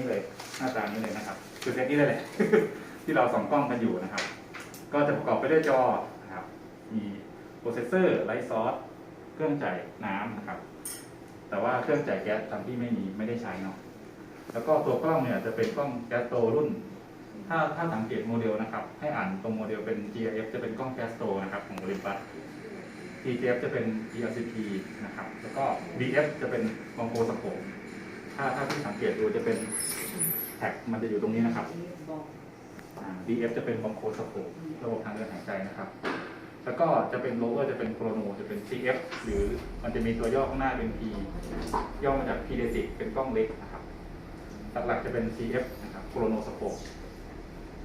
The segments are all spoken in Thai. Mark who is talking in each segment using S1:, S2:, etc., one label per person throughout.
S1: นี้เลย หน้าตานี้เลยนะครับ คือเซตนี้เลยแหละ ที่เราส่องกล้องกันอยู่นะครับ ก็จะประกอบไปด้วยจอนะครับ มีโปรเซสเซอร์ไลท์ซอสเครื่องจ่ายน้ำนะครับ แต่ว่าเครื่องจ่ายแก๊สทางที่ไม่มีไม่ได้ใช้เนาะแล้วก็ตัวกล้องเนี่ยจะเป็นกล้องแก๊สโตรุ่น ถ้าถ้าสังเกตโมเดลนะครับ ให้อ่านตรงโมเดลเป็น GIF จะเป็นกล้องแก๊สโตนะครับของบริษัท TGF จะเป็น ERCP นะครับ แล้วก็ BF จะเป็นมองโกสโคป ถ้าถ้าที่สังเกตดูจะเป็นแท็กมันจะอยู่ตรงนี้นะครับอ่า DF จะเป็นบองโคสโคประบบทางเดินหายใจนะครับ แล้วก็จะเป็นโลเวอร์จะเป็นโครโนจะเป็น CF หรือมันจะมีตัวย่อข้างหน้าเป็น P ย่อมาจาก Pediatric เป็นกล้องเล็กนะครับ หลักๆจะเป็น CF นะครับโครโนสโค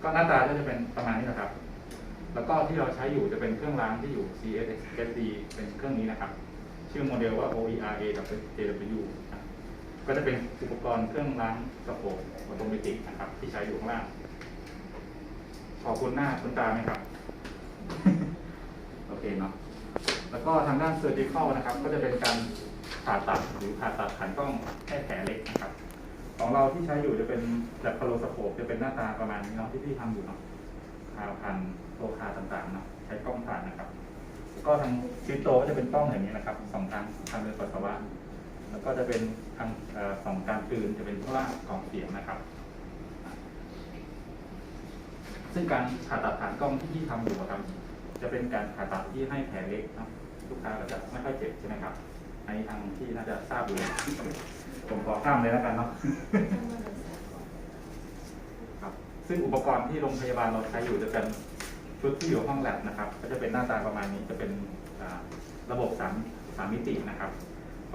S1: ก็หน้าตาก็จะเป็นประมาณนี้นะครับ แล้วก็ที่เราใช้อยู่จะเป็นเครื่องล้างที่อยู่ CSXD เป็นเครื่องนี้นะครับ ชื่อโมเดลว่า OERA กับ JW นะ ก็จะเป็นอุปกรณ์เครื่องล้างสโคปออโตเมติกนะครับ ที่ใช้อยู่ข้างล่าง ขอบคุณหน้าคุณตาไหมครับ โอเคเนาะแล้วก็ทางด้านเซอร์จิคอลนะครับ ก็จะเป็นการผ่าตัดหรือผ่าตัดขันกล้องให้แผลเล็กนะครับ ของเราที่ใช้อยู่จะเป็นแบบพาโลสโคปจะเป็นหน้าตาประมาณนี้เนาะที่พี่ทำอยู่เนาะคาพันโลคาต่างๆเนาะใช้กล้องผ่านนะครับ ก็ทางซิโตก็จะเป็นกล้องอย่างนี้นะครับสองทางทางเดินปัสสาวะ แล้วก็จะเป็นทางเอ่อสองการกลืนจะเป็นข้างล่างกองเสียงนะครับ ซึ่งการผ่าตัดฐานกล้องที่พี่ทำอยู่ครับ จะเป็นการผ่าตัดที่ให้แผลเล็กนะลูกค้าก็จะไม่ค่อยเจ็บใช่ไหมครับในทางที่น่าจะทราบอยู่ผมขอข้ามเลยแล้วกันเนาะครับ ซึ่งอุปกรณ์ที่โรงพยาบาลเราใช้อยู่จะเป็นชุดที่อยู่ห้องแลบนะครับ ก็จะเป็นหน้าตาประมาณนี้จะเป็นระบบสามสามมิตินะครับ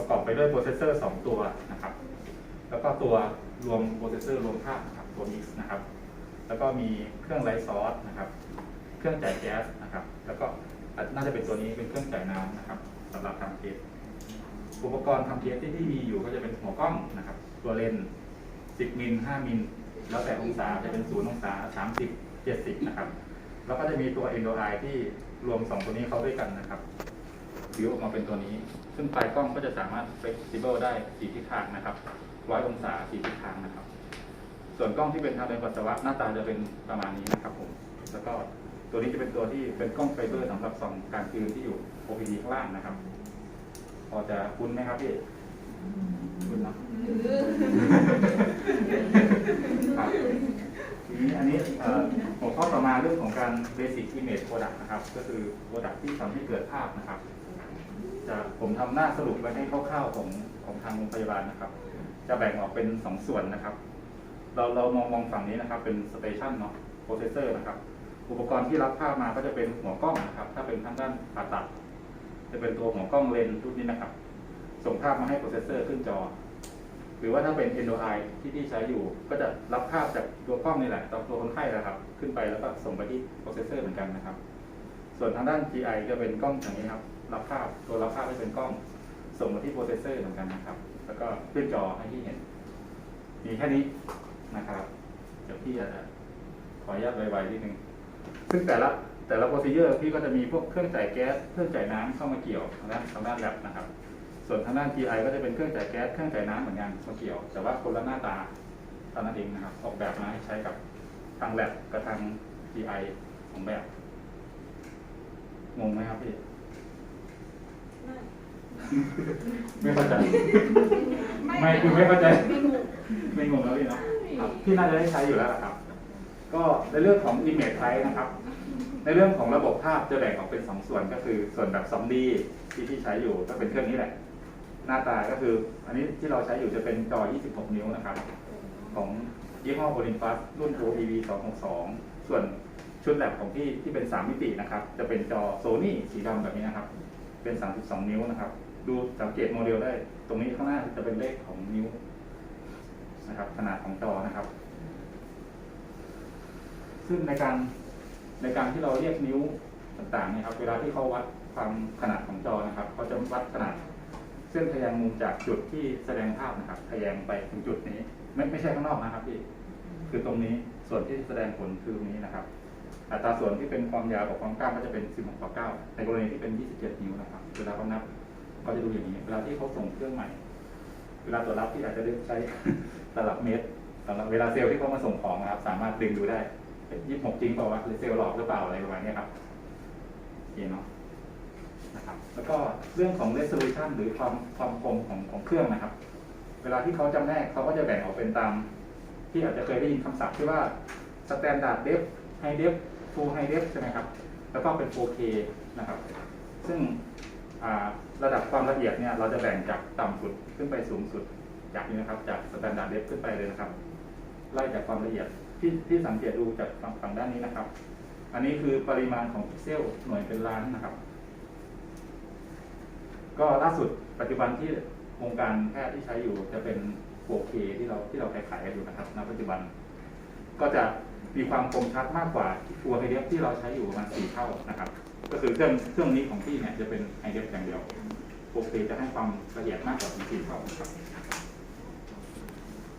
S1: ประกอบไปด้วยโปรเซสเซอร์สองตัวนะครับ แล้วก็ตัวรวมโปรเซสเซอร์รวมภาพนะครับตัว mix นะครับ แล้วก็มีเครื่องไลท์ซอสนะครับ เครื่องจ่ายแก๊สนะครับ แล้วก็น่าจะเป็นตัวนี้เป็นเครื่องจ่ายน้ำนะครับสำหรับทำเทสอุปกรณ์ทำเทสที่ที่มีอยู่ก็จะเป็นหัวกล้องนะครับ ตัวเลนส์10มิล5มิลแล้วแต่องศาจะเป็น0องศา30 70นะครับ แล้วก็จะมีตัว Endo Eye ที่รวม 2 ตัวนี้เข้าด้วยกันนะครับ วิวออกมาเป็นตัวนี้ ซึ่งปลายกล้องก็จะสามารถ flexible ได้4ทิศทางนะครับ100องศา4ทิศทางนะครับ ส่วนกล้องที่เป็นทางเดินปัสสาวะหน้าตาจะเป็นประมาณนี้นะครับผม แล้วก็ตัวนี้จะเป็นตัวที่เป็นกล้องไฟเบอร์สำหรับส่องการกลืนที่อยู่ OPD ข้างล่างนะครับ พอจะคุ้นไหมครับพี่คุ้นเนอะครับทีนี้อันนี้เอ่อหัวข้อต่อมาเรื่องของการ Basic Image Product นะครับ ก็คือ Product ที่ทำให้เกิดภาพนะครับ จะผมทำหน้าสรุปไว้ให้คร่าวๆของของทางโรงพยาบาลนะครับ จะแบ่งออกเป็นสองส่วนนะครับ เราเรามองมองฝั่งนี้นะครับ เป็นสเตชันเนาะโปรเซสเซอร์นะครับ อุปกรณ์ที่รับภาพมาก็จะเป็นหัวกล้องนะครับ ถ้าเป็นทางด้านผ่าตัด จะเป็นตัวหัวกล้องเลนส์รุ่นนี้นะครับ ส่งภาพมาให้โปรเซสเซอร์ขึ้นจอ หรือว่าถ้าเป็น Endo Eye ที่ที่ใช้อยู่ก็จะรับภาพจากตัวกล้องนี่แหละตัวคนไข้นะครับ ขึ้นไปแล้วก็ส่งไปที่โปรเซสเซอร์เหมือนกันนะครับ ส่วนทางด้าน GI จะเป็นกล้องอย่างนี้ครับ รับภาพตัวรับภาพจะเป็นกล้อง ส่งมาที่โปรเซสเซอร์เหมือนกันนะครับ แล้วก็ขึ้นจอให้ที่เห็น มีแค่นี้นะครับเดี๋ยวพี่อาจจะขออนุญาตไวๆนิดนึงซึ่งแต่ละแต่ละโปรซีเจอร์พี่ก็จะมีพวกเครื่องจ่ายแก๊สเครื่องจ่ายน้ำเข้ามาเกี่ยวทางด้านทางด้านแลบนะครับ ส่วนทางด้าน GI ก็จะเป็นเครื่องจ่ายแก๊สเครื่องจ่ายน้ำเหมือนกันมาเกี่ยว แต่ว่าคนละหน้าตาตอนนั้นเองนะครับ ออกแบบมาให้ใช้กับทางแลบกับทาง GI ของแบบงงไหมครับพี่ ไม่เข้าใจ ไม่คือไม่เข้าใจ ไม่งงแล้วพี่เนาะครับพี่น่าจะได้ใช้อยู่แล้วล่ะครับ ก็ในเรื่องของ image type นะครับ ในเรื่องของระบบภาพจะแบ่งออกเป็นสองส่วนก็คือส่วนแบบ 2D ที่ที่ใช้อยู่ก็เป็นเครื่องนี้แหละ หน้าตาก็คืออันนี้ที่เราใช้อยู่จะเป็นจอ 26 นิ้วนะครับ ของยี่ห้อโ o ลินฟัสรุ่น OEV 262 ส่วนชุดแลบของพี่ที่เป็น 3 มิตินะครับ จะเป็นจอโซนี่สีดำแบบนี้นะครับ เป็น 32 นิ้วนะครับ ดูสังเกตโมเดลได้ ตรงนี้ข้างหน้าจะเป็นเลขของนิ้วนะครับ ขนาดของจอนะครับ ซึ่งในการในการที่เราเรียกนิ้วต่างๆเนี่ยครับ เวลาที่เขาวัดความขนาดของจอนะครับเขาจะวัดขนาดเส้นทะแยงมุมจากจุดที่แสดงภาพนะครับทะแยงไปถึงจุดนี้ ไม่ไม่ใช่ข้างนอกนะครับพี่คือตรงนี้ส่วนที่แสดงผลคือตรงนี้นะครับ อัตราส่วนที่เป็นความยาวกับความกว้างก็จะเป็น 16ต่อ9ในกรณีที่เป็น 27 นิ้วนะครับเวลาเขานับ เขาจะดูอย่างนี้ เวลาที่เขาส่งเครื่องใหม่ เวลาตรวจรับที่อาจจะได้ใช้ตลับเมตรสำหรับเวลาเซลล์ที่เขามาส่งของนะครับ สามารถดึงดูได้ยี่สิบหกจริงเปล่าวะหรือเซลล์หลอกหรือเปล่าอะไรประมาณนี้ครับโอเคเนาะนะครับ แล้วก็เรื่องของ resolution หรือความความคมของของเครื่องนะครับ เวลาที่เขาจำแนกเขาก็จะแบ่งออกเป็นตาม ที่อาจจะเคยได้ยินคำศัพท์ที่ว่า standard depth high depth full high depth ใช่ไหมครับ แล้วก็เป็น 4K นะครับ ซึ่งอ่า ระดับความละเอียดเนี่ยเราจะแบ่งจากต่ำสุดขึ้นไปสูงสุดจากนี้นะครับ จาก standard depth ขึ้นไปเลยนะครับ ไล่จากความละเอียดที่ที่สังเกตดูจากฝั่งฝั่งด้านนี้นะครับ อันนี้คือปริมาณของพิกเซลหน่วยเป็นล้านนะครับ ก็ล่าสุดปัจจุบันที่วงการแพทย์ที่ใช้อยู่จะเป็น 4K ที่เราที่เราขายขายกันอยู่นะครับณปัจจุบัน ก็จะมีความคมชัดมากกว่าตัวไฮเดฟที่เราใช้อยู่ประมาณ4เท่านะครับ ก็คือเครื่องเครื่องนี้ของพี่เนี่ยจะเป็นไฮเดฟอย่างเดียว 4K จะให้ความละเอียดมากกว่า4เท่านะครับ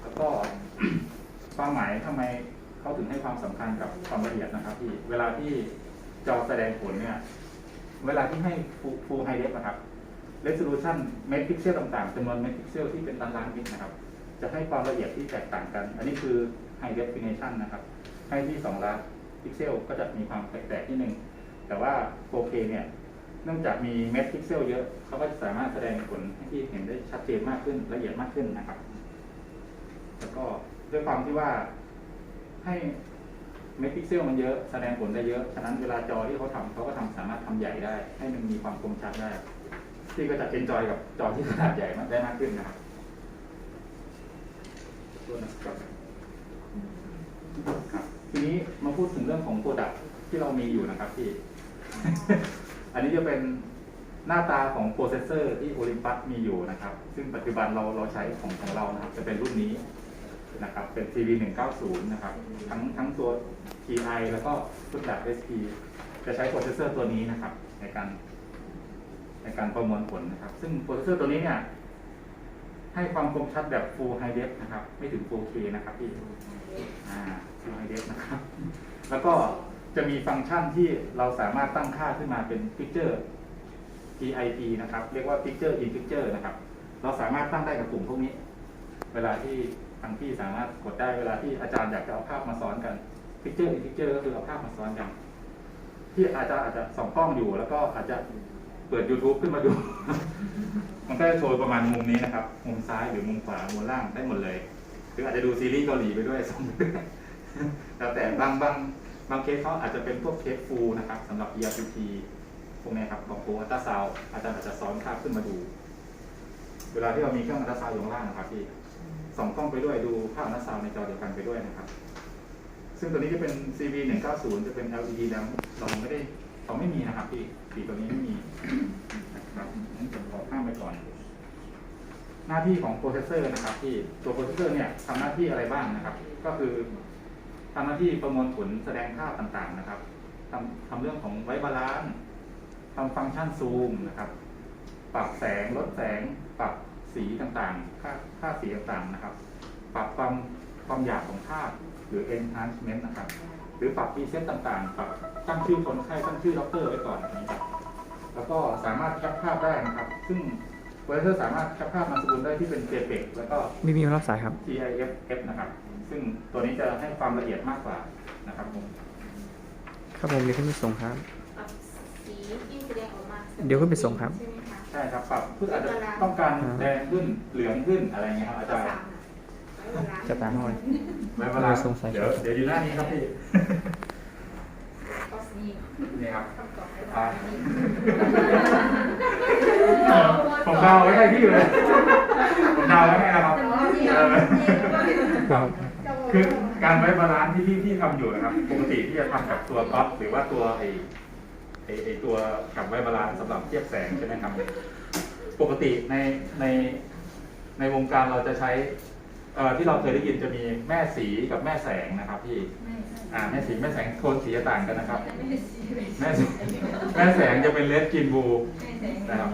S1: แล้วก็ความหมายทำไมเขาถึงให้ความสำคัญกับความละเอียดนะครับที่เวลาที่จอแสดงผลเนี่ย เวลาที่ให้ full high def นะครับ resolution เมตรพิกเซลต่างๆจำนวนเมตรพิกเซลที่เป็นล้านล้านๆเมตนะครับ จะให้ความละเอียดที่แตกต่างกัน อันนี้คือ high definition นะครับ ให้ที่2ล้านพิกเซลก็จะมีความแตกๆนิดนึง แต่ว่า 4K เนี่ยเนื่องจากมีเมตรพิกเซลเยอะ เขาก็จะสามารถแสดงผลให้ที่เห็นได้ชัดเจนมากขึ้นละเอียดมากขึ้นนะครับ แล้วก็ด้วยความที่ว่าให้เมกพิกเซลมันเยอะแสดงผลได้เยอะ ฉะนั้นเวลาจอที่เขาทำเขาก็ทำสามารถทำใหญ่ได้ ให้มันมีความคมชัดได้ ที่ก็จะเอนจอยกับจอที่ขนาดใหญ่มากได้มากขึ้นนะครับตัวนะครับทีนี้มาพูดถึงเรื่องของโปรดักที่เรามีอยู่นะครับพี่ อันนี้จะเป็นหน้าตาของโปรเซสเซอร์ที่โอลิมปัสมีอยู่นะครับ ซึ่งปัจจุบันเราเราใช้ของของเรานะครับ จะเป็นรุ่นนี้นะครับ เป็น CV 190นะครับ ทั้งทั้งตัว TI แล้วก็รุ่นแบบ SP จะใช้โปรเซสเซอร์ตัวนี้นะครับ ในการ ในการประมวลผลนะครับ ซึ่งโปรเซสเซอร์ตัวนี้เนี่ยให้ความคมชัดแบบ Full High Def นะครับ ไม่ถึง 4K นะครับพี่ อ่า Full High Def นะครับ แล้วก็ จะมีฟังก์ชันที่เราสามารถตั้งค่าขึ้นมาเป็น Picture PIP นะครับ เรียกว่า Picture in Picture นะครับ เราสามารถตั้งได้กับกลุ่มพวกนี้ เวลาที่ทางพี่สามารถกดได้เวลาที่อาจารย์อยากจะเอาภาพมาซ้อนกัน Picture in Picture ก็คือเอาภาพมาซ้อนกัน ที่อาจจะอาจจะส่องกล้องอยู่ แล้วก็อาจจะเปิด YouTube ขึ้นมาดู มันก็จะโชว์ประมาณมุมนี้นะครับ มุมซ้ายหรือมุมขวา มุมล่างได้หมดเลย หรืออาจจะดูซีรีส์เกาหลีไปด้วยส่งแล้วแต่บางบาง บางเคสเขาอาจจะเป็นพวกเคสฟูลนะครับสำหรับ ERP พวกเนี้ยครับของโปรอัลตราซาวอาจารย์อาจจะซ้อนภาพขึ้นมาดู เวลาที่เรามีเครื่องอัลตราซาวอยู่ล่างนะครับพี่ส่องกล้องไปด้วยดูภาพอัลตราซาวในจอเดียวกันไปด้วยนะครับ ซึ่งตัวนี้จะเป็น CV 190จะเป็น LED แล้วเราไม่ได้เราไม่มีนะครับพี่สีตัวนี้ไม่มีนะครับงั้นผมขอข้ามไปก่อน หน้าที่ของโปรเซสเซอร์นะครับ ที่ตัวโปรเซสเซอร์เนี่ยทำหน้าที่อะไรบ้างนะครับ ก็คือ ทำหน้าที่ประมวลผลแสดงภาพต่างๆนะครับทำทำเรื่องของไว้บาลานซ์ทำฟังก์ชันซูมนะครับ ปรับแสงลดแสง ปรับสีต่างๆ ค่าค่าสีต่างๆนะครับ ปรับความความหยาบของภาพหรือ enhancement นะครับ หรือปรับ preset ต่างๆ ปรับตั้งชื่อคนไข้ตั้งชื่อด็อกเตอร์ไว้ก่อนนะครับแล้วก็สามารถแคปภาพได้นะครับ ซึ่งโปรเซสเซอร์สามารถแคปภาพนามสกุลได้ที่เป็น JPEG แล้วก็
S2: ไม่มีคนรับสายครับ
S1: TIFF นะครับ ซึ่งตัวนี้จะให้ความละเอียดมากกว่านะครับผม
S2: ครับผมเดี๋ยวขึ้นไปส่งครับ
S3: ปรับสีที่แสดงออกมา
S2: เดี๋ยวขึ้นไปส่งครับ
S3: ใช่ไหมคะ
S1: ใช่ครับปรับเพื่ออาจจะต้องการแดงขึ้นเหลืองขึ้นอะไรเงี้ยครับอาจารย์
S2: จะตามหน่อย
S1: ไว้เวลา
S2: สงสัย
S1: เดี๋ยวเดี๋ยวอยู่หน้านี้ครับพี่
S3: ก็สี
S1: นี่ครับ
S3: คำตอบให้
S1: อ่า
S3: เรา
S1: ผมเดาไว้ให้พี่เลยผมเดาไว้ให้นะครับเออ
S2: ครับ
S1: คือการไว้บาลานซ์ที่พี่ที่ทำอยู่นะครับปกติที่จะทำกับตัวท็อปหรือว่าตัวไอไอไอตัวกับไว้บาลานซ์สำหรับเทียบแสงใช่ไหมครับ ปกติในในในวงการเราจะใช้เอ่อที่เราเคยได้ยินจะมีแม่สีกับแม่แสงนะครับพี่อ่าแม่สีแม่แสงโทนสีจะต่างกันนะครับ แม่สีแม่แสงจะเป็นเลดกินบูนะครับ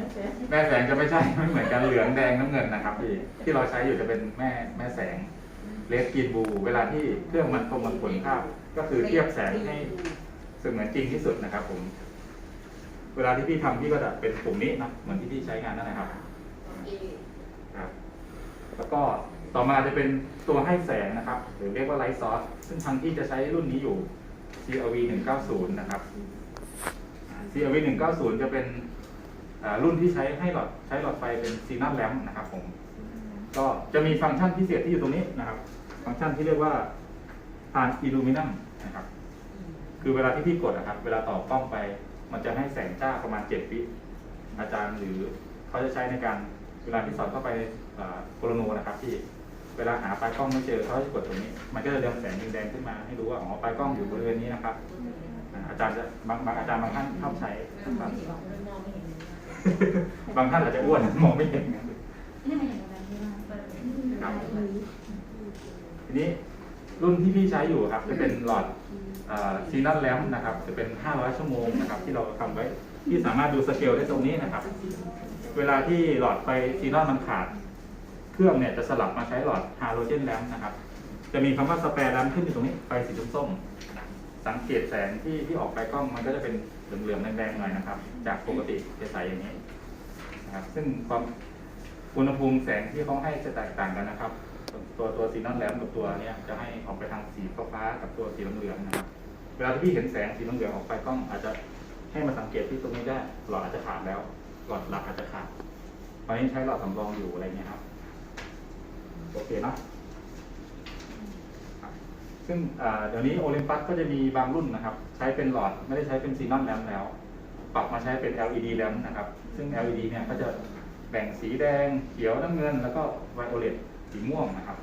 S1: แม่แสงจะไม่ใช่ไม่เหมือนกันเหลืองแดงน้ำเงินนะครับพี่ที่เราใช้อยู่จะเป็นแม่แม่แสง เลดกินบูเวลาที่เครื่องมันประมวลผลภาพ ก็คือเทียบแสงให้เสมือนจริงที่สุดนะครับ ผม เวลาที่พี่ทำพี่ก็จะเป็นปุ่มนี้นะเหมือนที่พี่ใช้งานนั่นนะครับครับ แล้วก็ต่อมาจะเป็นตัวให้แสงนะครับ หรือเรียกว่าไลท์ซอสซึ่งทางที่จะใช้รุ่นนี้อยู่ CRV 190นะครับ CRV 190จะเป็นอ่ารุ่นที่ใช้ให้หลอดใช้หลอดไฟเป็นซีนัมแลมนะครับผม ก็จะมีฟังก์ชันพิเศษที่อยู่ตรงนี้นะครับ ฟังก์ชันที่เรียกว่าทานอิลูมินัมนะครับ คือเวลาที่พี่กดนะครับ เวลาต่อกล้องไป มันจะให้แสงจ้าประมาณ7วิอาจารย์หรือเขาจะใช้ในการเวลาที่สอดเข้าไปโคโลโนนะครับที่เวลาหาปลายกล้องไม่เจอเขาจะกดตรงนี้ มันก็จะเรืองแสงแดงๆขึ้นมาให้รู้ว่าอ๋อปลายกล้องอยู่บริเวณนี้นะครับอ่าอาจารย์จะบางบางอาจารย์บางท่านชอบใช้ครับบางท่านอาจจะอ้วนมองไม่เห็นนะครับ ทีนี้รุ่นที่พี่ใช้อยู่ครับ จะเป็นหลอดซีนันแลมนะครับ จะเป็น 500 ชั่วโมงนะครับ ที่เราทำไว้ที่สามารถดูสเกลได้ตรงนี้นะครับ เวลาที่หลอดไฟซีนอนมันขาด เครื่องเนี่ยจะสลับมาใช้หลอดฮาโลเจนแลมนะครับ จะมีคำว่าสเปรแลมขึ้นอยู่ตรงนี้ไฟสีส้มสังเกตแสงที่ที่ออกไปกล้องมันก็จะเป็นเหลืองๆแดงๆหน่อยนะครับ จากปกติจะใสอย่างนี้นะครับ ซึ่งความอุณหภูมิแสงที่เขาให้จะแตกต่างกันนะครับ ตัวตัวซีนอนแลมกับตัวเนี้ยจะให้ออกไปทางสีฟ้ากับตัวสีเหลืองนะครับเวลาที่พี่เห็นแสงสีเหลืองออกไปกล้องอาจจะให้มาสังเกตที่ตรงนี้ได้หลอดอาจจะขาดแล้วหลอดหลักอาจจะขาดตอนนี้ใช้หลอดสำรองอยู่อะไรเงี้ยครับโอเคเนาะซึ่งเดี๋ยวนี้โอลิมปัสก็จะมีบางรุ่นนะครับ ใช้เป็นหลอดไม่ได้ใช้เป็นซีนอนแลมแล้ว ปรับมาใช้เป็น LED แลมนะครับ ซึ่ง LED เนี่ยก็จะแบ่งสีแดง เขียวน้ำเงิน แล้วก็ไวโอเลตสีม่วงนะครับ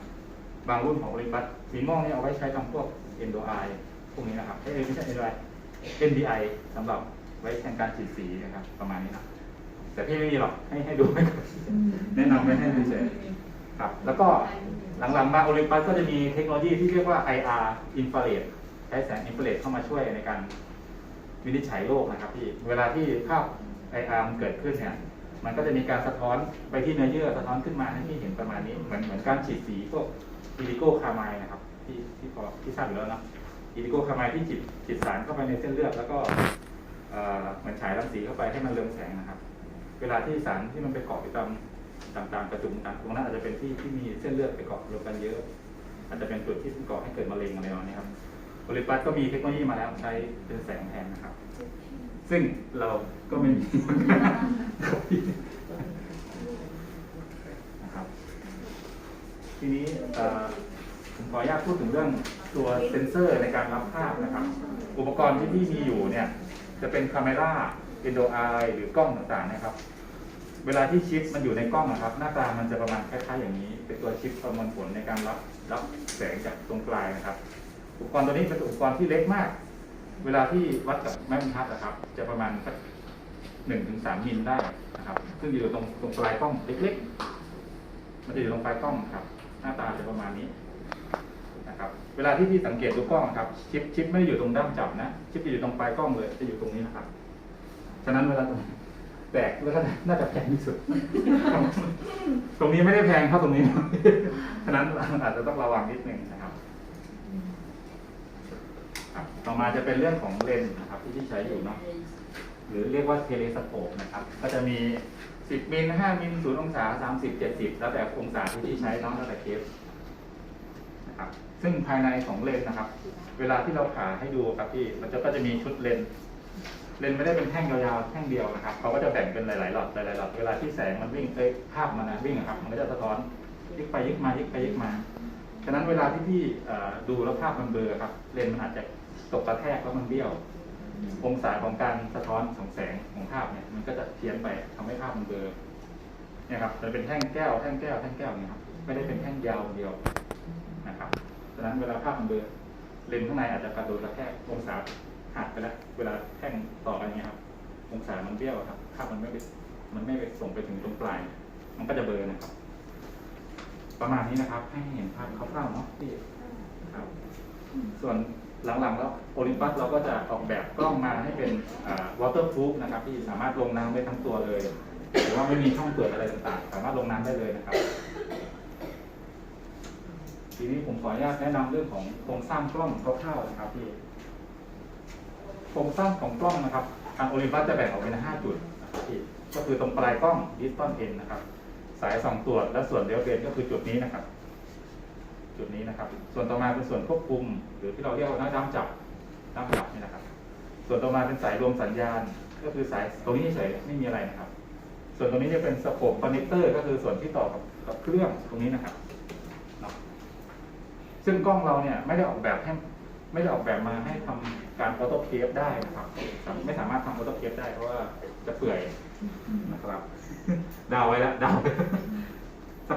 S1: บางรุ่นของโอลิมปัสสีม่วงเนี่ยเอาไว้ใช้ทำพวก NDI พวกนี้นะครับเอ้ยไม่ใช่ NDI NDI สำหรับไว้แทนการฉีดสีนะครับ ประมาณนี้นะแต่พี่ไม่มีหรอกให้ให้ดูไม่ก่อนแนะนำไม่ให้ดูเฉยครับ แล้วก็หลังๆมาโอลิมปัสก็จะมีเทคโนโลยีที่เรียกว่า IR infrared ใช้แสงอินฟราเรดเข้ามาช่วยในการวินิจฉัยโรคนะครับพี่ เวลาที่ภาพไออาร์มนเกิดขึ้นเนี่ย มันก็จะมีการสะท้อนไปที่เนื้อเยื่อสะท้อนขึ้นมาให้พี่เห็นประมาณนี้ เหมือนเหมือนการฉีดสีพวก อิลิโกคาไมน์นะครับ ที่ที่พอที่ทราบอยู่แล้วเนะอิลิโกคาไมน์ที่ฉีดฉีดสารเข้าไปในเส้นเลือดแล้วก็เอ่อเหมือนฉายรังสีเข้าไปให้มันเรืองแสงนะครับ เวลาที่สารที่มันไปเกาะอยู่ตามต่างๆกระจุกต่างๆตรงนั้นอาจจะเป็นที่ที่มีเส้นเลือดไปเกาะรวมกันเยอะ อาจจะเป็นจุดที่ก่อให้เกิดมะเร็งอะไรแบบนี้ครับโอลิปัสก็มีเทคโนโลยีมาแล้วใช้เป็นแสงแทนนะครับ ซึ่งเราก็ไม่มีเหมือนกันครับพี่นะครับ ทีนี้ผมขออนุญาตพูดถึงเรื่องตัวเซ็นเซอร์ในการรับภาพนะครับ อุปกรณ์ที่พี่มีอยู่เนี่ยจะเป็นคาเมล่า NDI หรือกล้องต่างๆนะครับ เวลาที่ชิปมันอยู่ในกล้องนะครับ หน้าตามันจะประมาณคล้ายๆอย่างนี้ เป็นตัวชิปประมวลผลในการรับรับแสงจากตรงปลายนะครับ อุปกรณ์ตัวนี้เป็นอุปกรณ์ที่เล็กมาก เวลาที่วัดกับไม้บรรทัดนะครับ จะประมาณสักหนึ่งถึงสามมิลได้นะครับ ซึ่งอยู่ตรงตรงปลายกล้องเล็กๆ มันจะอยู่ตรงปลายกล้องครับ หน้าตาจะประมาณนี้นะครับ เวลาที่พี่สังเกตดูกล้องครับ ชิปชิปไม่ได้อยู่ตรงด้ามจับนะ ชิปจะอยู่ตรงปลายกล้องเลยจะอยู่ตรงนี้นะครับฉะนั้นเวลาตรงแตกแล้วก็น่าจะแพงที่สุด ตรงนี้ไม่ได้แพงเท่าตรงนี้ ฉะนั้นอาจจะต้องระวังนิดนึงนะครับครับต่อมาจะเป็นเรื่องของเลนส์นะครับที่ที่ใช้อยู่เนาะหรือเรียกว่าเทเลสโคปนะครับ ก็จะมี 10 มิล 5 มิล 0 องศา 30 70 แล้วแต่องศาที่ที่ใช้เนาะแล้วแต่เคสนะครับซึ่งภายในของเลนส์นะครับ เวลาที่เราผ่าให้ดูครับพี่มันจะก็จะมีชุดเลนส์เลนส์ไม่ได้เป็นแท่งยาวๆแท่งเดียวนะครับเขาก็จะแบ่งเป็นหลายๆหลอดหลายๆหลอดเวลาที่แสงมันวิ่งเอ้ยภาพมันนะวิ่งครับ มันก็จะสะท้อนยิกไปยิกมายิกไปยิกมาฉะนั้นเวลาที่พี่ดูแล้วภาพมันเบลอครับเลนส์มันอาจจะตกกระแทกแล้วมันเบี้ยว องศาของการสะท้อนของแสงของภาพเนี่ยมันก็จะเพี้ยนไปทำให้ภาพมันเบลอเนี่ยครับมันเป็นแท่งแก้วแท่งแก้วแท่งแก้วเนี่ยครับไม่ได้เป็นแท่งยาวเดียวนะครับฉะนั้นเวลาภาพมันเบลอเลนส์ข้างในอาจจะกระโดดกระแทกองศาหักไปแล้วเวลาแท่งต่อกันเนี่ยครับองศามันเบี้ยวครับภาพมันไม่ไปมันไม่ไปส่งไปถึงตรงปลาย มันก็จะเบลอนะครับ ประมาณนี้นะครับ ให้เห็นภาพคร่าวๆเนาะพี่ครับส่วน หลังๆแล้วโอลิมปัสเราก็จะออกแบบกล้องมาให้เป็นวอเตอร์พูฟนะครับที่สามารถลงน้ำได้ทั้งตัวเลยหรือว่าไม่มีช่องเปิดอะไรต่างๆ สามารถลงน้ำได้เลยนะครับทีนี้ผมขออนุญาตแนะนำเรื่องของโครงสร้างกล้องคร่าวๆนะครับพี่โครงสร้างของกล้องนะครับทางโอลิมปัสจะแบ่งออกเป็น5จุดพี่ก็คือตรงปลายกล้องดิสตอนเอ็นนะครับ สายสองตรวจและส่วนเลี้ยวเบนก็คือจุดนี้นะครับ จุดนี้นะครับ ส่วนต่อมาเป็นส่วนควบคุม หรือที่เราเรียกว่าน้ำจับน้ำจับนี่นะครับ ส่วนต่อมาเป็นสายรวมสัญญาณ ก็คือสายตรงนี้เฉยไม่มีอะไรนะครับ ส่วนตรงนี้จะเป็นสโคปคอนเนคเตอร์ก็คือส่วนที่ต่อกับกับเครื่องตรงนี้นะครับ ซึ่งกล้องเราเนี่ยไม่ได้ออกแบบให้ไม่ได้ออกแบบมาให้ทำการออโต้เคปได้นะครับ ไม่สามารถทำออโต้เคปได้เพราะว่าจะเปื่อยนะครับดาวไว้แล้วดาว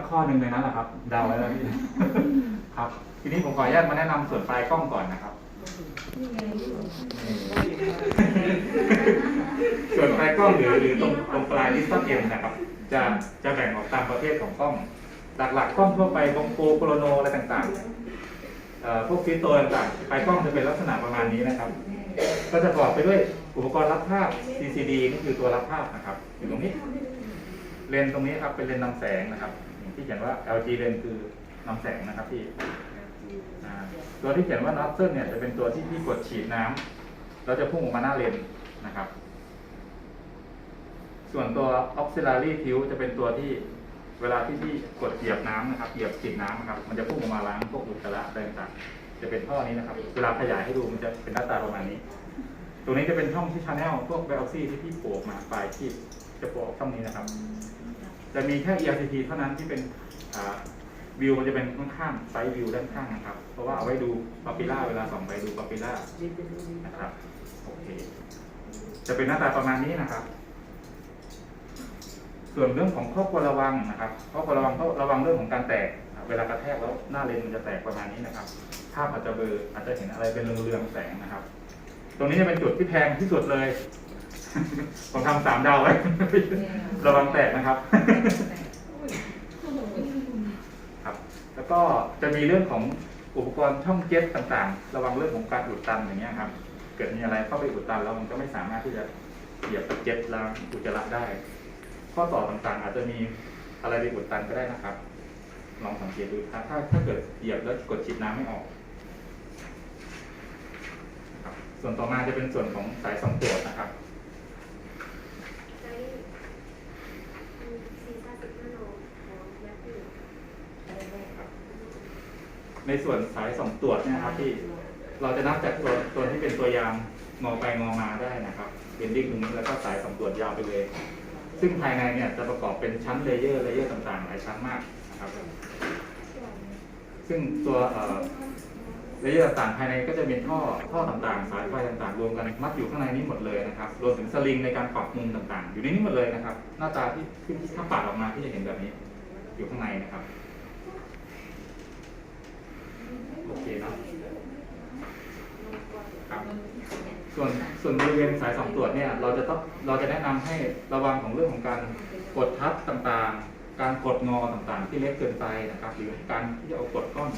S1: ข้อหนึ่งในนั้นแหละครับดาวไว้แล้วพี่ ครับ ทีนี้ผมขออนุญาตมาแนะนำส่วนปลายกล้องก่อนนะครับ ส่วนปลายกล้องหรือหรือตรงตรงปลายลิสต์เอ็มนะครับ จะจะแบ่งออกตามประเภทของกล้อง หลักๆกล้องทั่วไปกล้องโปรโครโนอะไรต่างๆเอ่อพวกฟิโตต่างๆปลายกล้องจะเป็นลักษณะประมาณนี้นะครับ ก็จะประกอบไปด้วยอุปกรณ์รับภาพ CCD นี่คือตัวรับภาพนะครับอยู่ตรงนี้ เลนส์ตรงนี้ครับเป็นเลนส์นำแสงนะครับอย่าง ที่เขียนว่า LG เลนส์คือนำแสงนะครับพี่อ่าตัวที่เขียนว่า nozzle เนี่ยจะเป็นตัวที่พี่กดฉีดน้ำแล้วจะพุ่งออกมาหน้าเลนส์นะครับ ส่วนตัว auxiliary tube จะเป็นตัวที่เวลาที่พี่กดเหยียบน้ำนะครับเหยียบฉีดน้ำนะครับ มันจะพุ่งออกมาล้างพวกอุจจาระอะไรต่างๆจะเป็นท่อนี้นะครับ เวลาขยายให้ดูมันจะเป็นหน้าตาประมาณนี้ ตรงนี้จะเป็นช่องที่ชาแนลพวก VLC ที่พี่โผล่ออกมาปลายที่จะโผล่ออกช่องนี้นะครับ จะมีแค่ ERCP เท่านั้นที่เป็นวิวมันจะเป็นข้างๆไซด์วิวด้านข้างนะครับ เพราะว่าเอาไว้ดูปาปิล่าเวลาส่องไปดูปาปิล่านะครับโอเคจะเป็นหน้าตาประมาณนี้นะครับ ส่วนเรื่องของข้อควรระวังนะครับข้อควรระวังก็ระวังเรื่องของการแตก เวลากระแทกแล้วหน้าเลนมันจะแตกประมาณนี้นะครับ ภาพอาจจะเบลออาจจะเห็นอะไรเป็นเรืองๆแสงนะครับ ตรงนี้จะเป็นจุดที่แพงที่สุดเลย ผมทำสามดาวไว้ ระวังแตกนะครับ ครับ แล้วก็จะมีเรื่องของอุปกรณ์ช่องเจ็ตต่างๆ ระวังเรื่องของการอุดตันอย่างเงี้ยครับ เกิดมีอะไรเข้าไปอุดตันแล้วมันก็ไม่สามารถที่จะเหยียบเจ็ตล้างอุจจาระได้ ข้อต่อต่างๆ อาจจะมีอะไรไปอุดตันก็ได้นะครับ ลองสังเกตดูถ้าถ้าถ้าเกิดเหยียบแล้วกดฉีดน้ำไม่ออกส่วนต่อมาจะเป็นส่วนของสายส่องตรวจนะครับ
S4: ใช้ซีซ่าสิบห้าโลของแมทธิว
S1: ในส่วนสายส่องตรวจนะครับที่เราจะนับจากตัวตัวที่เป็นตัวยางงอไปงอมาได้นะครับเป็นดิ้งตรงนี้แล้วก็สายส่องตรวจยาวไปเลย ซึ่งภายในเนี่ยจะประกอบเป็นชั้นเลเยอร์เลเยอร์ต่างๆ หลายชั้นมากนะครับ ซึ่งตัวเลเยอร์ต่างๆภายในก็จะมีท่อท่อต่างๆ สายไฟต่างๆ รวมกันมัดอยู่ข้างในนี้หมดเลยนะครับรวมถึงสลิงในการปรับมุมต่างๆ อยู่ในนี้หมดเลยนะครับ หน้าตาที่ที่ถ้าปัดออกมาที่จะเห็นแบบนี้ อยู่ข้างในนะครับ โอ เคเนาะครับส่วนส่วนบริเวณสายสองตรวจเนี่ยเราจะต้องเราจะแนะนำให้ระวังของเรื่องของการกดทับต่างๆ การกดงอต่างๆ ที่เล็กเกินไปนะครับ หรือการที่จะเอากดก้อน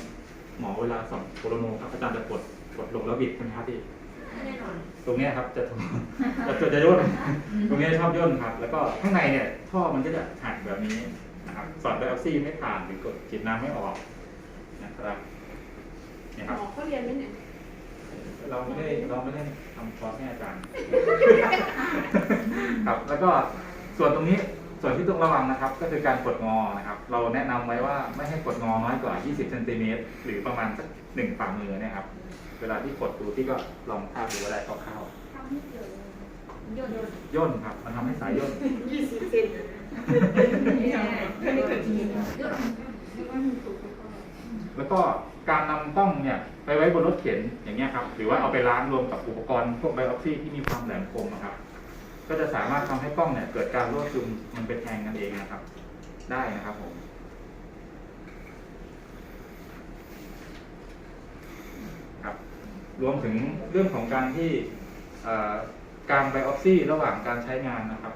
S1: หมอเวลาส่องโคโรโนครับอาจารย์จะกดกดลงแล้วบิดใช่ไหมครับพี่
S4: แน่นอน
S1: ตรงเนี้ยครับจะจะจะจะย่นตรงเนี้ยชอบย่นครับ แล้วก็ข้างในเนี่ยท่อมันก็จะหักแบบนี้นะครับสอดไบออปซี่ไม่ผ่านหรือกดฉีดน้ำไม่ออกนะครับเนี่ย
S3: ห
S1: ครับ
S3: มอเขาเรียนไหมเนี่ย
S1: เราไม่ได้เราไม่ได้ทำคอร์สให้อาจารย์ ครับ แล้วก็ส่วนตรงนี้ส่วนที่ต้องระวังนะครับ ก็คือการกดงอนะครับ เราแนะนำไว้ว่าไม่ให้กดงอน้อยกว่า 20เซนติเมตรหรือประมาณสักหนึ่งฝ่ามือเนะครับ เวลาที่กดดูที่ก็ลองภาพดูก็ได้คร่าว
S4: ทำให้เกิดยนต์
S1: ๆย่นครับ มันทำให้สายย่น
S3: ยี่สิบเซนแค่นี้เกิดทีนะ
S1: แล้วก็ การนำกล้องเนี่ยไปไว้บนรถเข็นอย่างเงี้ยครับหรือว่าเอาไปล้างรวมกับอุปกรณ์พวกไบออปซี่ที่มีความแหลมคมนะครับ ก็จะสามารถทำให้กล้องเนี่ยเกิดการรั่วซึมมันเป็นแทงกันเองนะครับ ได้นะครับผมครับรวมถึงเรื่องของการที่อ่อการไบออปซี่ระหว่างการใช้งานนะครับ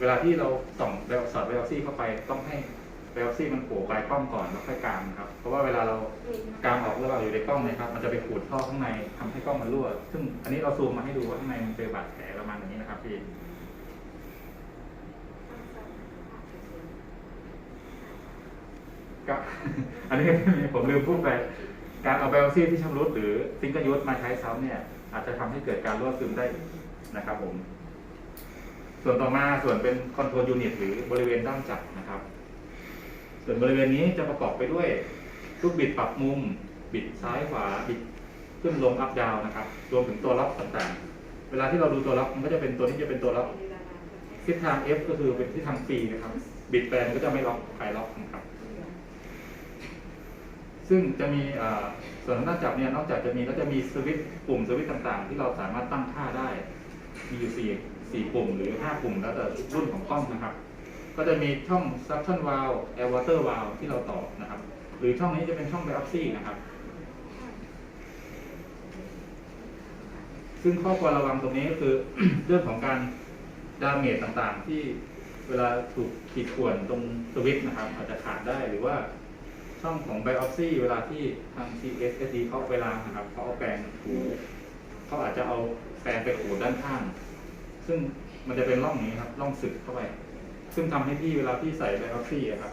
S1: เวลาที่เราส่องไบอสอดไบออปซี่เข้าไปต้องให้ ไบออปซี่มันโผล่ปลายกล้องก่อนแล้วค่อยกางครับ เพราะว่าเวลาเรากลางออกระหว่างอยู่ในกล้องเนะครับ มันจะไปขูดท่อข้างในทำให้กล้องมันรั่ว ซึ่งอันนี้เราซูมมาให้ดูว่าข้างในมันเจอบาดแผลประมาณอย่างนี้นะครับพี่ก็อันนี้ผมลืมพูดไป การเอาไบโอซีที่ชำรุดหรือซิงเกิลยูสมาใช้ซ้ำเนี่ย อาจจะทำให้เกิดการรั่วซึมได้นะครับผม ส่วนต่อมาส่วนเป็นคอนโทรลยูนิตหรือบริเวณด้านจับนะครับ ส่วนบริเวณนี้จะประกอบไปด้วยลูกบิดปรับมุม บิดซ้ายขวา บิดขึ้นลงอัพดาวนะครับ รวมถึงตัวล็อกต่างๆ เวลาที่เราดูตัวล็อกมันก็จะเป็นตัวนี้จะเป็นตัวล็อกทิศทาง F ก็คือเป็นทิศทาง P นะครับ บิดแปลนก็จะไม่ล็อกคลายล็อกนะครับ ซึ่งจะมีส่วนของหน้าจับเนี่ยนอกจากจะมีแล้วจะมีสวิตช์ปุ่มสวิตช์ต่างๆ ที่เราสามารถตั้งค่าได้ มีอยู่สี่สี่ปุ่มหรือห้าปุ่มแล้วแต่รุ่นของกล้องนะครับ ก็จะมีช่อง suction valve air water valve ที่เราต่อนะครับ หรือช่องนี้จะเป็นช่อง biopsy นะครับ ซึ่งข้อควรระวังตรงนี้ก็คือ เรื่องของการดาเมจต่างๆ ที่เวลาถูกขีดข่วนตรงสวิตช์นะครับ อาจจะขาดได้หรือว่าช่องของ biopsy เวลาที่ทาง CSSD เขาเอาไปล้านะครับเขาเอาแปรงถูเขาอาจจะเอาแปรงไปขูดด้านข้าง ซึ่งมันจะเป็นร่องนี้ครับร่องสึกเข้าไป ซึ่งทำให้พี่เวลาพี่ใส่ biopsy อะครับ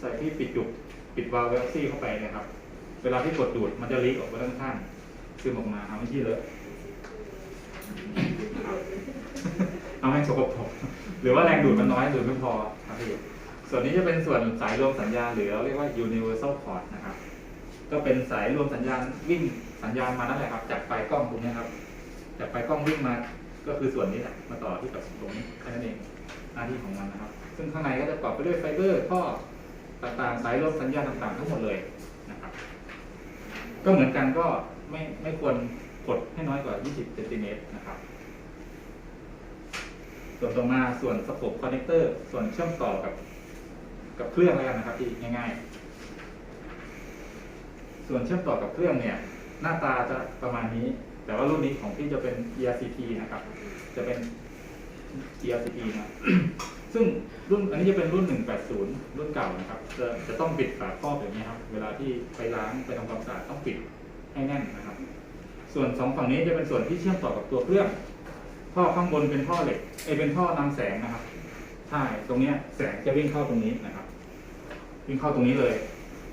S1: ใส่ที่ปิดจุกปิดวาล์ว biopsy เข้าไปเนะครับ เวลาที่กดดูดมันจะลีกออกไปด้านข้างซึมออกมาทำให้ที่เลอะเอาให้สกปรกหรือว่าแรงดูดมันน้อยหรือไม่พอครับพี่ส่วนนี้จะเป็นส่วนสายรวมสัญญาณหรือเราเรียกว่า universal port นะครับ ก็เป็นสายรวมสัญญาณวิ่งสัญญาณมานั่นแหละครับ จากปลายกล้องตรงนี้ครับ จากปลายกล้องวิ่งมา ก็คือส่วนนี้แหละมาต่อที่กับตรงนี้แค่นั้นเอง หน้าที่ของมันนะครับ ซึ่งข้างในก็จะประกอบไปด้วยไฟเบอร์ท่อต่างๆ สายรวมสัญญาณต่างๆ ทั้งหมดเลยนะครับ ก็เหมือนกันก็ไม่ไม่ควรกดให้น้อยกว่า 20เซนติเมตรนะครับ ส่วนต่อมาส่วนสโคปคอนเนคเตอร์ ส่วนเชื่อมต่อกับ กับเครื่องแล้วกันนะครับที่ง่ายๆ ส่วนเชื่อมต่อกับเครื่องเนี่ย หน้าตาจะประมาณนี้ แต่ว่ารุ่นนี้ของพี่จะเป็น ERCP นะครับ จะเป็น ERCP นะซึ่งรุ่นอันนี้จะเป็นรุ่น 180 รุ่นเก่านะครับ จะจะต้องปิดฝาครอบอย่างนี้ครับ เวลาที่ไปล้างไปทำความสะอาดต้องปิดให้แน่นนะครับ ส่วนสองฝั่งนี้จะเป็นส่วนที่เชื่อมต่อกับตัวเครื่อง ท่อข้างบนเป็นท่อเหล็กเอเป็นท่อนำแสงนะครับ ใช่ ตรงเนี้ยแสงจะวิ่งเข้าตรงนี้นะครับ วิ่งเข้าตรงนี้เลย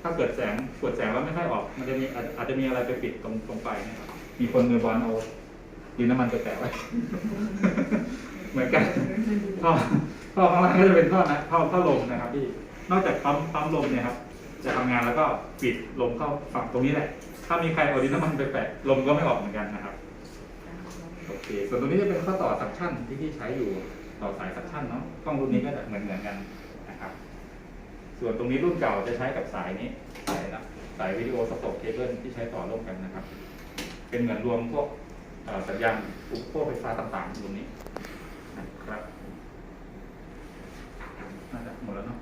S1: ถ้าเกิดแสงกดแสงแล้วไม่ค่อยออก มันจะมีอาจจะมีอะไรไปปิดตรงตรงไปนะครับ มีคนมือบอลเอาดินน้ำมันไปแปะไว้ เหมือนกันท่อท่อข้างล่างก็จะเป็นท่อนะท่อท่อลมนะครับที่นอกจากปั๊มปั๊มลมเนี่ยครับจะทำงานแล้วก็ปิดลมเข้าฝั่งตรงนี้แหละ ถ้ามีใครเอาดินน้ำมันไปแปะลมก็ไม่ออกเหมือนกันนะครับโอเคส่วนตรงนี้จะเป็นข้อต่อสักชั่นที่พี่ใช้อยู่ต่อสายสักชั่นเนาะกล้องรุ่นนี้ก็จะเหมือนเหมือนกันนะครับ ส่วนตรงนี้รุ่นเก่าจะใช้กับสายนี้สายนะสายวิดีโอสต็อกเคเบิลที่ใช้ต่อร่วมกันนะครับ เป็นเหมือนรวมพวกสัญญาณอุปโภคไฟฟ้าต่างๆตรงนี้ นะครับน่าจะหมดแล้วเนาะ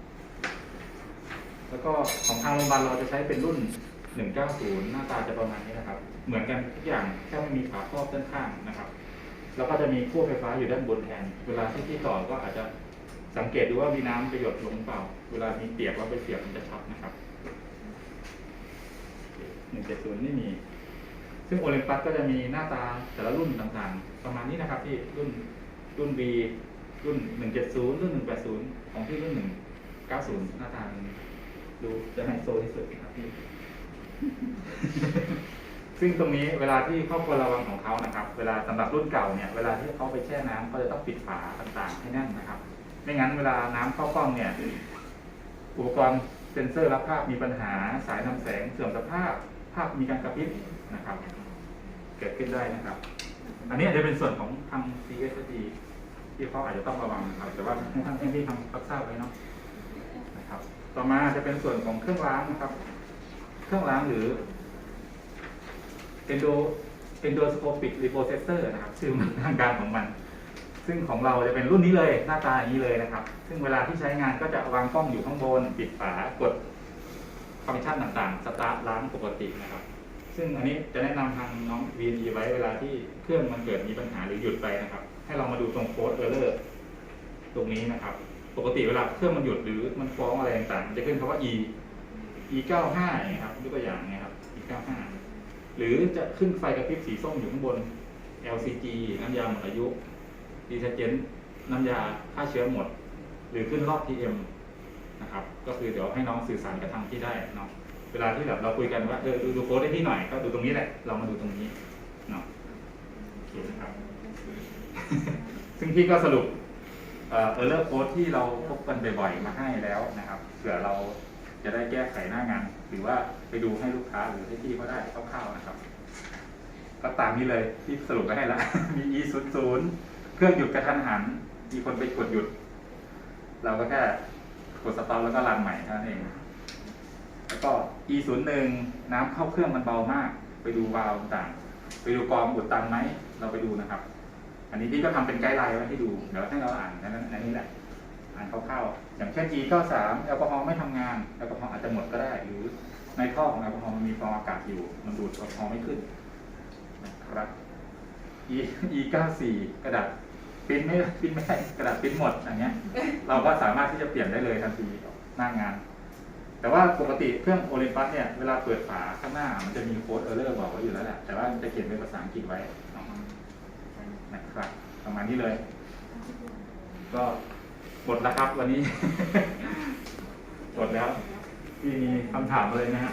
S1: แล้วก็ของทางโรงพยาบาลเราจะใช้เป็นรุ่น 190 หน้าตาจะประมาณนี้นะครับ เหมือนกันทุกอย่างแค่ไม่มีฝาครอบด้านข้างนะครับ แล้วก็จะมีขั้วไฟฟ้าอยู่ด้านบนแทน เวลาที่ที่ต่อก็อาจจะสังเกตดูว่ามีน้ำไปหยดลงเปล่า เวลามีเปียกแล้วไปเสียบมันจะช็อตนะครับ 170ไม่มี ซึ่งโอลิมปัสก็จะมีหน้าตาแต่ละรุ่นต่างๆ ประมาณนี้นะครับที่รุ่น รุ่น B รุ่น 170 รุ่น 180 ของที่รุ่น 190 หน้าตามันดูจะไฮโซที่สุดนะครับพี่ ซึ่งตรงนี้เวลาที่ครอบครัวระวังของเขานะครับ เวลาสำหรับรุ่นเก่าเนี่ยเวลาที่เขาไปแช่น้ำเขาจะต้องปิดฝาต่างๆ ให้แน่นนะครับ ไม่งั้นเวลาน้ำเข้ากล้องเนี่ย อุปกรณ์เซ็นเซอร์รับภาพมีปัญหาสายนำแสงเสื่อมสภาพ ภาพมีการกระพริบนะครับ เกิดขึ้นได้นะครับ อันนี้อาจจะเป็นส่วนของทาง CSD ที่เขาอาจจะต้องระวังนะครับแต่ว่าให้ท่านที่ทำรับทราบไว้เนาะนะครับ ต่อมาจะเป็นส่วนของเครื่องล้างนะครับ เครื่องล้างหรือ endo endoscopic reprocessor นะครับ ชื่อมันทางการของมัน ซึ่งของเราจะเป็นรุ่นนี้เลยหน้าตาอย่างนี้เลยนะครับ ซึ่งเวลาที่ใช้งานก็จะวางกล้องอยู่ข้างบน ปิดฝากดฟังก์ชันต่างๆ สตาร์ทล้างปกตินะครับ ซึ่งอันนี้จะแนะนำทางน้อง VNE ไว้เวลาที่เครื่องมันเกิดมีปัญหาหรือหยุดไปนะครับ ให้เรามาดูตรงโค้ดเออร์เลอร์ตรงนี้นะครับ ปกติเวลาเครื่องมันหยุดหรือมันฟ้องอะไรต่างๆ จะขึ้นคำว่า e e 9 5อย่างเงี้ยครับยกตัวอย่างเงี้ยครับ e 9 5หรือจะขึ้นไฟกระพริบสีส้มอยู่ข้างบน LCG น้ำยาหมดอายุดีเทเจนน้ำยาฆ่าเชื้อหมด หรือขึ้นรอบ PM นะครับ ก็คือเดี๋ยวให้น้องสื่อสารกับทางที่ได้เนาะเวลาที่แบบเราคุยกันว่าเออดูโค้ดให้พี่หน่อยก็ดูตรงนี้แหละ เรามาดูตรงนี้เนาะโอเคนะครับ ซึ่งพี่ก็สรุปเอ่อเลอร์โค้ดที่เราพบกันบ่อยๆ มาให้แล้วนะครับเผื่อเราจะได้แก้ไขหน้างาน หรือว่าไปดูให้ลูกค้าหรือให้พี่เขาได้คร่าวๆนะครับ ก็ตามนี้เลยที่สรุปไว้ให้ล้วมี e 0 0เครื่องหยุดกระทันหัน มีคนไปกดหยุด เราก็แค่กดสต็อปแล้วก็รันใหม่เท่านั้นเอง แล้วก็ e 0 1น้ำเข้าเครื่องมันเบามาก ไปดูวาล์วต่าง ไปดูกรองอุดตันไหมเราไปดูนะครับ อันนี้พี่ก็ทำเป็นไกด์ไลน์ไว้ให้ดูเดี๋ยวให้เราอ่านนั้นอันนี้แหละอ่านคร่าวๆอย่างเช่น e 9 3 แอลกอฮอล์ไม่ทำงานแอลกอฮอล์อาจจะหมดก็ได้ หรือในท่อของแอลกอฮอล์มันมีฟองอากาศอยู่ มันดูดแอลกอฮอล์ไม่ขึ้นนะครับ e e 9 4 กระดาษปิ้นไม่ปิ้นไม่ได้กระดาษปิ้นหมดอย่างเงี้ย เราก็สามารถที่จะเปลี่ยนได้เลยทันทีหน้างาน แต่ว่าปกติเครื่องโอลิมปัสเนี่ยเวลาเปิดฝาข้างหน้ามันจะมีโค้ดเออร์เลอร์บอกไว้อยู่แล้วแหละแต่ว่ามันจะเขียนเป็นภาษาอังกฤษไว้ นะครับประมาณนี้เลย ก็หมดแล้วครับวันนี้ หมดแล้วที่มีคำถามเลยนะฮะ